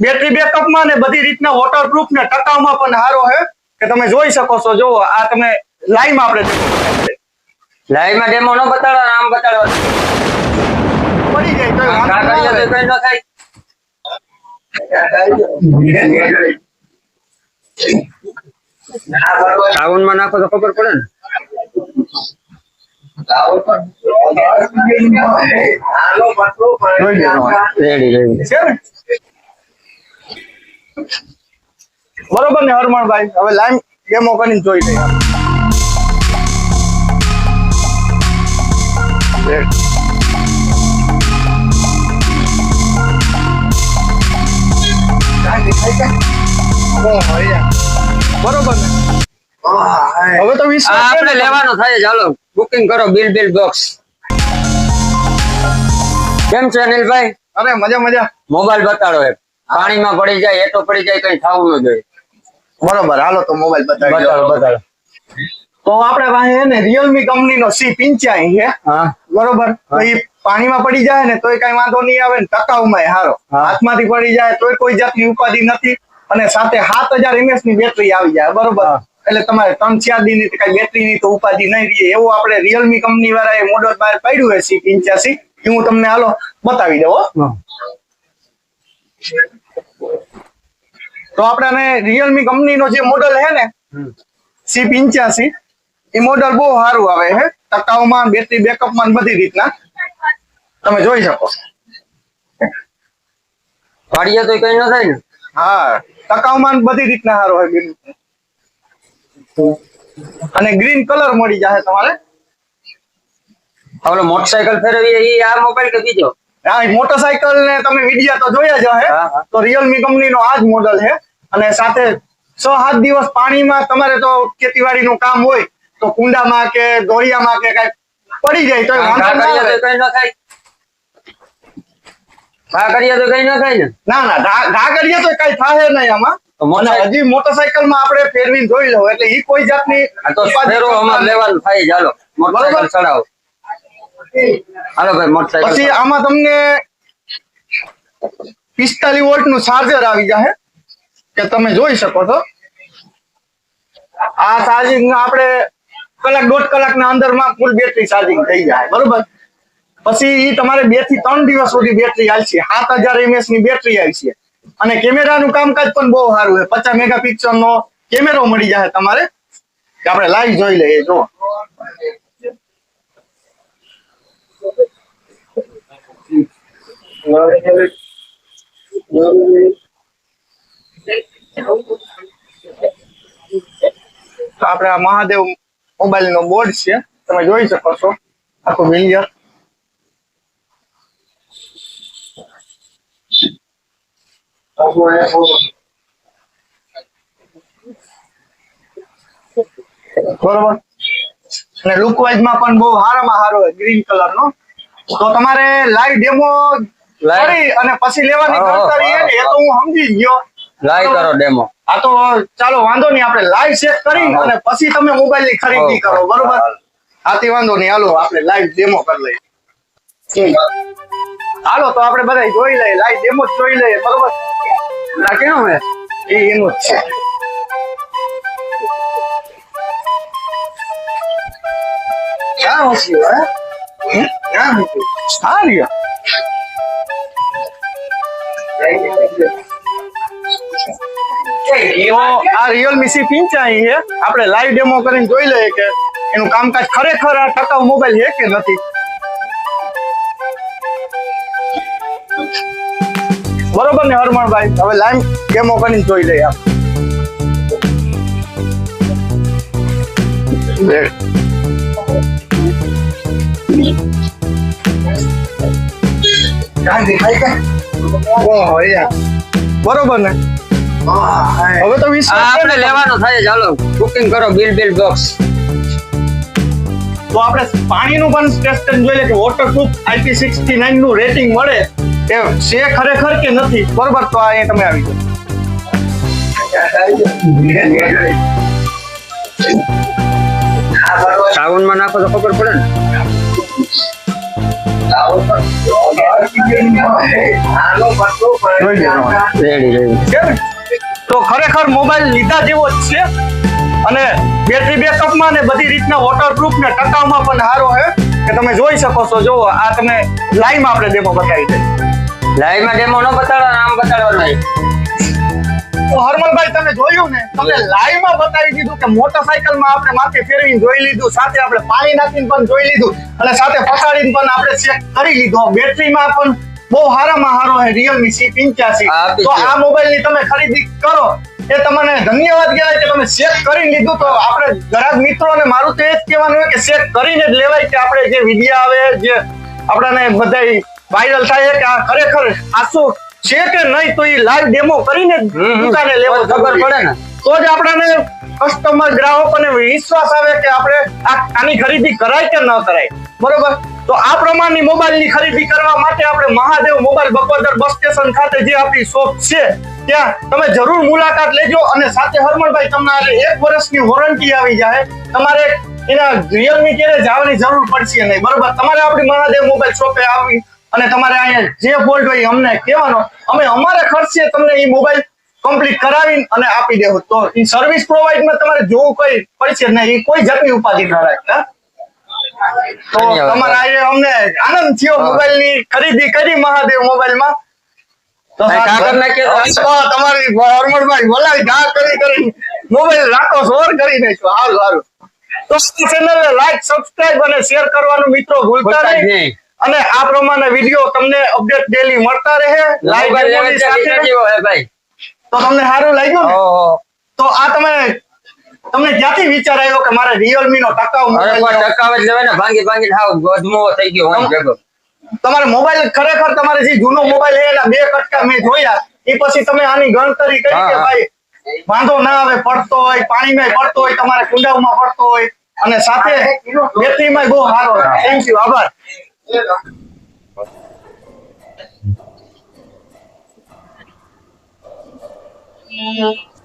Battery બેકઅપમાં ને બધી રીતના વોટરપ્રૂફ ને ટકાવમાં પણ સારો છે કે તમે જોઈ શકો છો. જો આ તમે લાઈવ આપણે લાઈવમાં ડેમો ન બતાડો આમ બતાડો. પડી જાય તો કઈ ન થાય. સાવનમાં નાખો તો ખબર પડે ને. રેડી રેડી બરોબર ને હરમણભાઈ? હવે લાઈવ ડેમો કરીને જોઈ લઈએ. બરોબર હવે તો વિશ્વાસ આપણે લેવાનો થાય ચાલો બુકિંગ કરો બિલ બિલ બોક્સ કેમ છે અનિલભાઈ? અરે મજા મજા. મોબાઈલ બતાડો એક પાણીમાં પડી જાય એટો પડી જાય કઈ થવું ન જોઈએ. બરોબર હાલો તો મોબાઈલ બતાવો બતાડો તો આપણે પાસે હે ને રિયલમી કંપનીનો સી પિંચાઈ છે. બરોબર? તો એ પાણીમાં પડી જાય ને તોય કઈ વાંધો નહીં આવે ને ટકાઉમાં હારો. હાથમાંથી પડી જાય તોય કોઈ જાતની ઉપાધિ નથી. અને સાથે સાત હજાર એમએસની બેટરી આવી જાય બરોબર? એટલે તમારે ત્રણ ચાર દિન કઈ બેટરી ની તો ઉપાધિ નહીં રહે. એવું આપણે રિયલમી કંપની વાળા એ મોડલ બહાર પાડ્યું છે સી પિંચ્યાસી. એ હું તમને હાલો બતાવી દઉં. તો આપણે રિયલમી કંપનીનો જે મોડલ છે ને. સી પિંચ્યાસી એ મોડલ બહુ સારું આવે છે ટકાઉમાં બેટરી બેકઅપમાં બધી રીતના. તમે જોઈ શકો. પાડીએ તો કઈ ન થાય ને. હા ટકાઉમાં બધી રીતના સારો હોય બિલ. અને ગ્રીન કલર મળી જશે તમારે. હવે મોટરસાયકલ ફેરવીએ એ આ મોબાઈલ કે બીજો? મોટરસાયકલ ને તમે વિડિયા તો જોયા જ હા. તો રિયલમી કંપનીનો આ જ મોડલ છે. અને સાથે છ સાત દિવસ પાણીમાં તમારે તો ખેતીવાડી નું કામ હોય તો કુંડામાં કે દોરિયામાં કે કઈ પડી જાય તો કઈ ન થાય ઘા કરીએ તો કઈ ન થાય ને. ના ના ઘા ઘા કરીએ તો કઈ થાય નહીં આમાં. હજી મોટરસાયકલમાં આપણે ફેરવીને જોઈ લઉં એટલે ઈ કોઈ જાતની લેવાનું થાય ચાલો. મોટરસાયકલ ચડાવો. હાલો ભાઈ મોટરસાયકલ પછી આમાં તમને પિસ્તાલીસ વોલ્ટનું ચાર્જર આવી જશે કે તમે જોઈ શકો છો. આ ચાર્જિંગ આપણે કલાક દોઢ કલાકના અંદરમાં ફૂલ બેટરી ચાર્જિંગ થઈ જાય બરોબર? પછી એ તમારે બેથી ત્રણ દિવસ સુધી બેટરી હાલશે સાત હજાર એમએસની બેટરી આવશે અને કેમેરાનું કામકાજ પણ બહુ સારું છે પચાસ મેગા પિક્સલ નો કેમેરો મળી જશે તમારે કે આપણે લાઈવ જોઈ લઈએ જો આપણે આ મહાદેવ મોબાઈલ નો બોર્ડ છે. તમે જોઈ શકો છો. આખું વિલિયર બરોબર. અને લુકવાઇઝમાં પણ બહુ સારામાં સારો ગ્રીન કલર નો તો તમારે લાઈવ ડેમો. કરી અને પછી લેવાની ગણતરી એ એ તો હું. સમજી ગયો. લાઈવ કરો ડેમો. આ તો ચાલો વાંધો નહીં આપણે લાઈવ ચેક કરી. અને પછી તમે મોબાઈલની ખરીદી કરો બરોબર? આથી વાંધો નહીં હાલો આપણે લાઈવ ડેમો કરી લઈએ. હાલો તો આપણે બધા જોઈ લઈએ લાઈવ ડેમો જોઈ લઈએ બરોબર? ના કેવું હે? એ એનું જ છે. ક્યાં હસ્યું હે? ક્યાં હસ્યું? રહ્યો તો આ લાઈવ ડેમો કરીને જોઈ લઈએ કે એનું કામકાજ ખરેખર આ ટકાઉ મોબાઈલ છે કે નથી? બરોબર ને હરમણભાઈ? હવે લાઈવ ડેમો કરીને જોઈ લઈએ આપણે. ઓહો, યાર. બરોબર ને? હવે તો વિશ્વાસ આપણે? લેવાનો થાય ચાલો. બુકિંગ કરો બિલ બિલ બોક્સ તો આપણે પાણીનું પણ ટેસ્ટ જોઈ લે કે વોટરપ્રૂફ આઈપી સિક્સટી નાઇનનું રેટિંગ મળે એ છે ખરેખર કે નથી. બરોબર તો આ અહીંયા તમે આવી જાઓ. સાવનમાં નાખો તો ખબર પડે ને. તો ખરેખર મોબાઈલ લીધા જેવો જ છે. અને બેટરી બેકઅપમાં ને બધી રીતના વોટરપ્રૂફ ને ટકાવમાં પણ સારો છે કે તમે જોઈ શકો છો, જો આ તમે લાઈવમાં આપણે ડેમો બતાવી દઈએ. લાઈવમાં ડેમો ન બતાડો, આમ બતાડવાનો. તો હરમલભાઈ તમે જોયું ને? તમને લાઈવમાં બતાવી દીધું કે મોટરસાયકલમાં આપણે માથે ફેરવીને જોઈ લીધું સાથે આપણે પાણી નાખીને પણ જોઈ લીધું અને સાથે ફસાડીને પણ આપણે ચેક કરી લીધો. બેટરીમાં પણ બહુ સારામાં સારો છે રિયલમી સી પિંચ્યાસી. તો છે. આ મોબાઈલની તમે ખરીદી કરો. એ તમને ધન્યવાદ કહેવાય કે તમે ચેક કરી લીધું. તો આપણે ઘરાક મિત્રો ને મારું તો એ જ કહેવાનું હોય કે ચેક કરીને જ લેવાય કે આપણે જે વીડિયો આવે જે આપણાને બધાય વાયરલ થાય કે આ ખરેખર આસુ છે કે નહીં તો એ લાઈવ ડેમો કરીને. દુકાને લેવો ખબર પડે ને. તો જ આપણને કસ્ટમર ગ્રાહકોને વિશ્વાસ આવે કે આપણે આ- આની ખરીદી કરાય કે ન કરાય. બરોબર? તો આ પ્રમાણની મોબાઈલની ખરીદી કરવા માટે આપણે Mahadev mobile Bapodar bus station ખાતે જે આપણી શોપ છે ત્યાં તમે જરૂર મુલાકાત લેજો અને સાથે હરમણભાઈ તમને એક વર્ષની વોરંટી આવી જાય. તમારે એના રિયલમી ક્યારે જવાની જરૂર પડશે નહીં. બરોબર? તમારે આપણી મહાદેવ મોબાઈલ શોપે આવી અને તમારે અહીંયા જે ફોલ્ટ હોય અમને કહેવાનો. અમે અમારા ખર્ચે તમને એ મોબાઈલ કમ્પ્લીટ કરાવી અને આપી દેવું તો એ સર્વિસ પ્રોવાઈડમાં તમારે જોવું કઈ પડશે નહીં. એ કોઈ જાતની ઉપાધિ ન રાખે તો તમારે આજે અમને આનંદ થયો મોબાઈલની ખરીદી કરી મહાદેવ મોબાઈલમાં. તો ભાઈ, કાગળ નાખ્યો તો તો તમારી હરમણભાઈ બોલાવી ઘા કરી કરી મોબાઈલ રાખો સોર કરી નાખ્યો હાલ હારું. તો ચેનલ લાઈક સબસ્ક્રાઈબ અને શેર કરવાનું મિત્રો ભૂલતા નહીં. અને આ પ્રમાણે વીડિયો તમને અપડેટ ડેલી મળતા રહે. લાઈવ ભાઈ. તો તમને સારું લાગ્યું ને? ઓહો. તો આ તમે તમને જ્યાંથી વિચાર આવ્યો કે મારે રિયલમી નો ટકાઉ? ટકાવ જ લેવાય ને. ભાંગી ભાંગી હાવ ગોધમો થઈ ગયો હોય ભેગો. તમારે મોબાઈલ ખરેખર તમારે જે જૂનો મોબાઈલ એના બે કટકા મેં જોયા. એ પછી તમે આની ગણતરી કરી કે. ભાઈ વાંધો ના આવે પડતો હોય પાણીમાં પડતો હોય તમારે કુંડામાં પડતો હોય. અને સાથે બેટરીમાં બહુ સારો. થેન્ક યુ આભાર. Ayan oh.